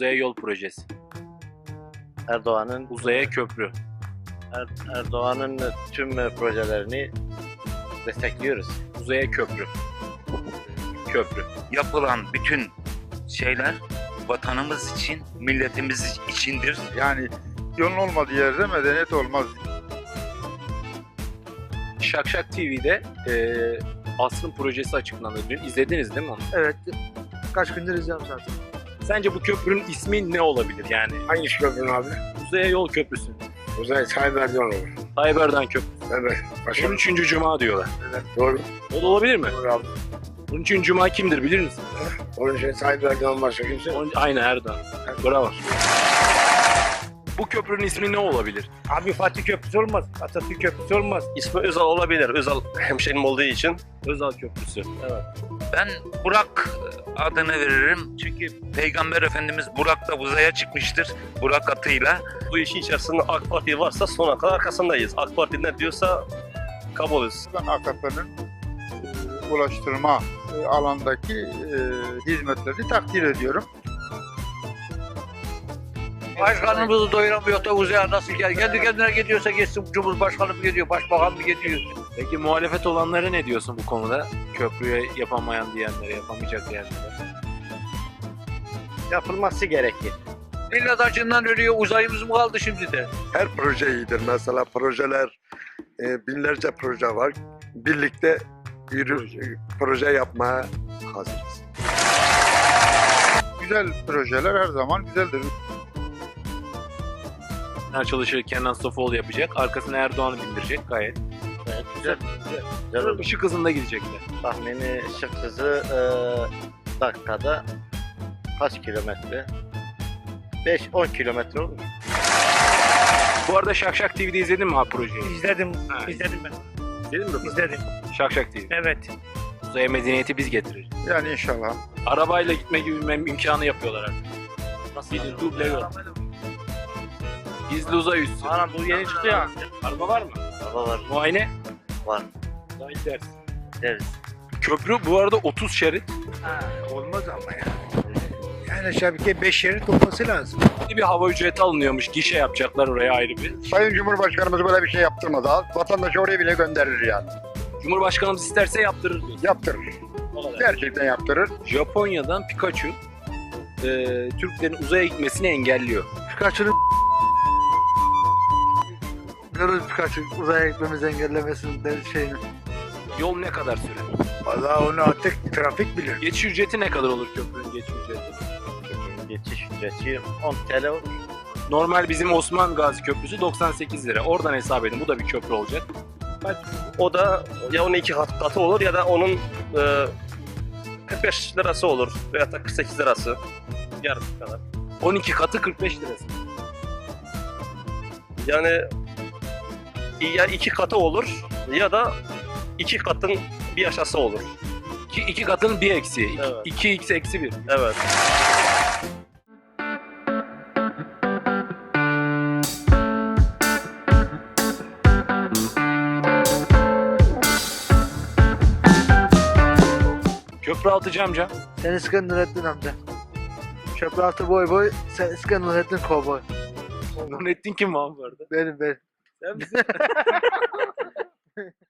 Uzaya yol projesi. Erdoğan'ın Uzaya köprü. Er- Erdoğan'ın tüm e, projelerini destekliyoruz. Uzaya köprü. Köprü. yapılan bütün şeyler vatanımız için, milletimiz içindir. Yani yolun olmadığı yerde medeniyet olmaz. Şakşak TV'de eee Asrın projesi açıklandı dün. İzlediniz değil mi onu? Evet. Kaç gündür izliyorum zaten. Sence bu köprünün ismi ne olabilir yani? Hangi köprünün abi? Uzaya yol köprüsü. Uzay Saybercan olur. Tayyip Erdoğan köprüsü. Evet. Başka 13. Cuma diyorlar. Evet. Doğru. O da olabilir mi? Doğru abi. 13. Cuma kimdir bilir misin? Onun için Saybercan başka kimse. On- Aynı Erdoğan. Bravo. Bu köprünün ismi ne olabilir? Abi Fatih Köprüsü olmaz. Atatürk Köprüsü olmaz. İsmi Özal olabilir. Özal hemşerim olduğu için. Özal Köprüsü. Evet. Ben Burak adını veririm. Çünkü Peygamber Efendimiz Burak'ta uzaya çıkmıştır. Burak atıyla. Bu işin içerisinde AK Parti varsa sona kadar arkasındayız. AK Parti ne diyorsa kabulüz. Ben AKP'nin e, ulaştırma e, alandaki e, hizmetlerini takdir ediyorum. Başkanımızı doyuramıyor da uzaya nasıl gel? Kendi kendine gidiyorsa geçsin Cumhurbaşkanı mı gidiyor, Başbakan mı gidiyor? Peki muhalefet olanlara ne diyorsun bu konuda? Köprüye yapamayan diyenlere, yapamayacak diyenlere. Yapılması gerekir. Millet acından ölüyor, uzayımız mı kaldı şimdi de? Her proje iyidir. Mesela projeler, e, binlerce proje var. Birlikte bir proje yapmaya hazırız. Güzel projeler her zaman güzeldir. Açılışı Kenan Sofoğlu yapacak. Arkasına Erdoğan'ı bindirecek gayet. Evet, güzel. Güzel, güzel olur. Işık hızında gidecekler. Tahmini ışık hızı e, dakikada kaç kilometre? 5-10 kilometre olur. Bu arada Şakşak TV'de izledin mi ha projeyi? İzledim, Ha, izledim ben. İzledin mi? İzledim. Şakşak TV. Evet. Uzaya medeniyeti biz getiririz. Yani inşallah. Arabayla gitme gibi mem- imkanı yapıyorlar artık. Nasıl bir duble yol. Gizli uzay üssü. Anam bu yeni çıktı ya. Araba var mı? Hava var. Muayene? Var. Daha gideriz. Deriz. Köprü bu arada 30 şerit. Olmaz ama ya. Yani şebeke 5 şerit olması lazım. Bir hava ücreti alınıyormuş. Gişe yapacaklar oraya ayrı bir. Sayın Cumhurbaşkanımız böyle bir şey yaptırmadı. Vatandaşı oraya bile gönderir yani. Cumhurbaşkanımız isterse yaptırır diyor. Yaptırır. Gerçekten yaptırır. Japonya'dan Pikachu e, Türklerin uzaya gitmesini engelliyor. Pikachu'nun Görürüz Pikachu uzaya gitmemizi engellemesinin de şeyini. Yol ne kadar sürer? Valla onu artık trafik bilir. Geçiş ücreti ne kadar olur köprünün geçiş ücreti? Köprünün geçiş ücreti 10 TL olur. Normal bizim Osman Gazi Köprüsü 98 lira. Oradan hesap edin. Bu da bir köprü olacak. O da ya onun iki kat, katı olur ya da onun e, 45 lirası olur. Veya da 48 lirası. Yarısı kadar. 12 katı 45 lirası. Yani ya iki katı olur ya da iki katın bir aşağısı olur. İki, iki katının bir eksiği. Evet. 2x eksi 1. Evet. Köprü altı amca. Sen İskan Nurettin amca. Köprü altı boy boy, sen İskan Nurettin kovboy. Nurettin kim var bu arada? Benim benim. Sen misin?